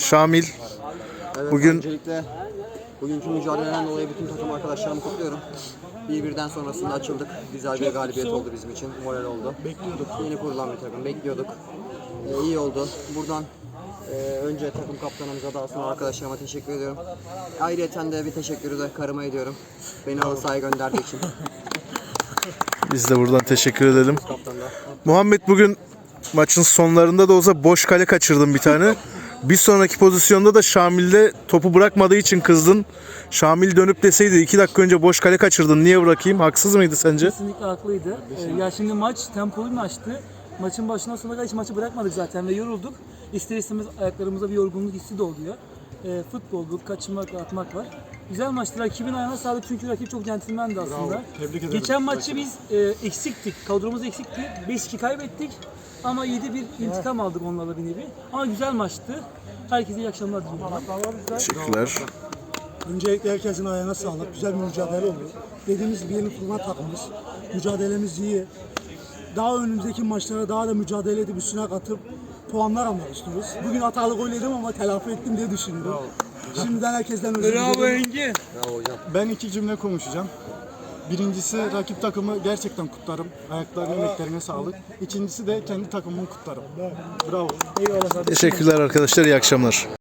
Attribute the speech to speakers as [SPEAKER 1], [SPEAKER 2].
[SPEAKER 1] Şamil.
[SPEAKER 2] Evet,
[SPEAKER 1] Bugün-
[SPEAKER 2] öncelikle bugünkü mücadeleden dolayı bütün takım arkadaşlarımı kutluyorum. Bir birden sonrasında açıldık. Güzel bir galibiyet oldu bizim için. Moral oldu. Bekliyorduk. Yeni kurulan bir takım. Bekliyorduk. Ee, iyi oldu. Buradan e, önce takım kaptanımıza daha sonra arkadaşlarıma teşekkür ediyorum. Ayrıca de bir teşekkürü de karıma ediyorum. Beni halı sahaya gönderdiği için.
[SPEAKER 1] Biz de buradan teşekkür edelim. Muhammed bugün maçın sonlarında da olsa boş kale kaçırdın bir tane. Bir sonraki pozisyonda da Şamil'de topu bırakmadığı için kızdın. Şamil dönüp deseydi iki dakika önce boş kale kaçırdın niye bırakayım? Haksız mıydı sence?
[SPEAKER 3] Kesinlikle haklıydı. Ee, ya şimdi maç tempolu bir maçtı. Maçın başından sonuna kadar hiç maçı bırakmadık zaten ve yorulduk. İster istemez ayaklarımızda bir yorgunluk hissi de oluyor. Ee, futbol bu, kaçırmak, atmak var. Güzel maçtı. Rakibin ayağına sağlık çünkü rakip çok centilmendi aslında.
[SPEAKER 4] Tebrik ederim.
[SPEAKER 3] Geçen maçı biz e, eksiktik. Kadromuz eksikti. 5-2 kaybettik. Ama 7 bir intikam aldık onlarla bir nevi. Ama güzel maçtı. Herkese iyi akşamlar diliyorum.
[SPEAKER 1] Teşekkürler.
[SPEAKER 4] Öncelikle herkesin ayağına sağlık. Güzel bir mücadele oldu. Dediğimiz gibi yeni kurulan takımız. Mücadelemiz iyi. Daha önümüzdeki maçlara daha da mücadele edip üstüne katıp puanlar almak istiyoruz. Bugün hatalı gol yedim ama telafi ettim diye düşünüyorum. Şimdiden herkesten özür dilerim.
[SPEAKER 3] Engin.
[SPEAKER 5] Ben iki cümle konuşacağım. Birincisi rakip takımı gerçekten kutlarım. Ayaklarına, emeklerine sağlık. İkincisi de kendi takımımı kutlarım. Bravo.
[SPEAKER 1] Teşekkürler arkadaşlar. iyi akşamlar.